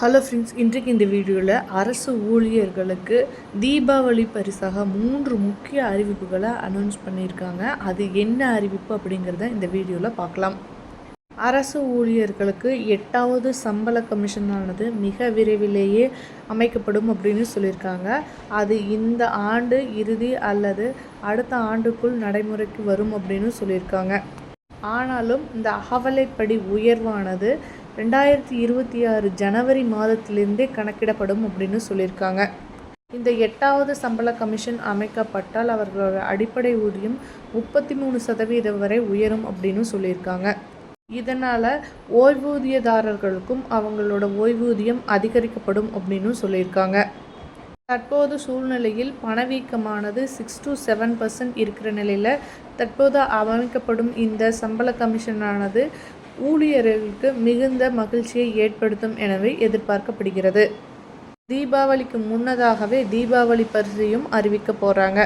Hello friends இன்றைக்கு இந்த வீடியோவில் அரசு ஊழியர்களுக்கு தீபாவளி பரிசாக மூன்று முக்கிய அறிவிப்புகளை அனௌன்ஸ் பண்ணியிருக்காங்க. அது என்ன அறிவிப்பு அப்படிங்கிறத இந்த வீடியோவில் பார்க்கலாம். அரசு ஊழியர்களுக்கு எட்டாவது சம்பள கமிஷனானது மிக விரைவிலேயே அமைக்கப்படும் அப்படின்னு சொல்லியிருக்காங்க. அது இந்த ஆண்டு இறுதி அல்லது அடுத்த ஆண்டுக்குள் நடைமுறைக்கு வரும் அப்படின்னு சொல்லியிருக்காங்க. ஆனாலும் இந்த அகவலைப்படி உயர்வானது ரெண்டாயிரத்தி இருபத்தி ஆறு ஜனவரி மாதத்திலிருந்தே கணக்கிடப்படும் அப்படின்னு சொல்லியிருக்காங்க. இந்த எட்டாவது சம்பள கமிஷன் அமைக்கப்பட்டால் அவர்களோட அடிப்படை ஊதியம் முப்பத்தி மூணு சதவீதம் வரை உயரும் அப்படின்னு சொல்லியிருக்காங்க. இதனால் ஓய்வூதியதாரர்களுக்கும் அவங்களோட ஓய்வூதியம் அதிகரிக்கப்படும் அப்படின்னு சொல்லியிருக்காங்க. தற்போது சூழ்நிலையில் பணவீக்கமானது சிக்ஸ் டு செவன் பர்சன்ட் இருக்கிற நிலையில் தற்போது அமைக்கப்படும் இந்த சம்பள கமிஷனானது ஊழியர்களுக்கு மிகுந்த மகிழ்ச்சியை ஏற்படுத்தும் எனவே எதிர்பார்க்கப்படுகிறது. தீபாவளிக்கு முன்னதாகவே தீபாவளி பரிசையும் அறிவிக்க போகிறாங்க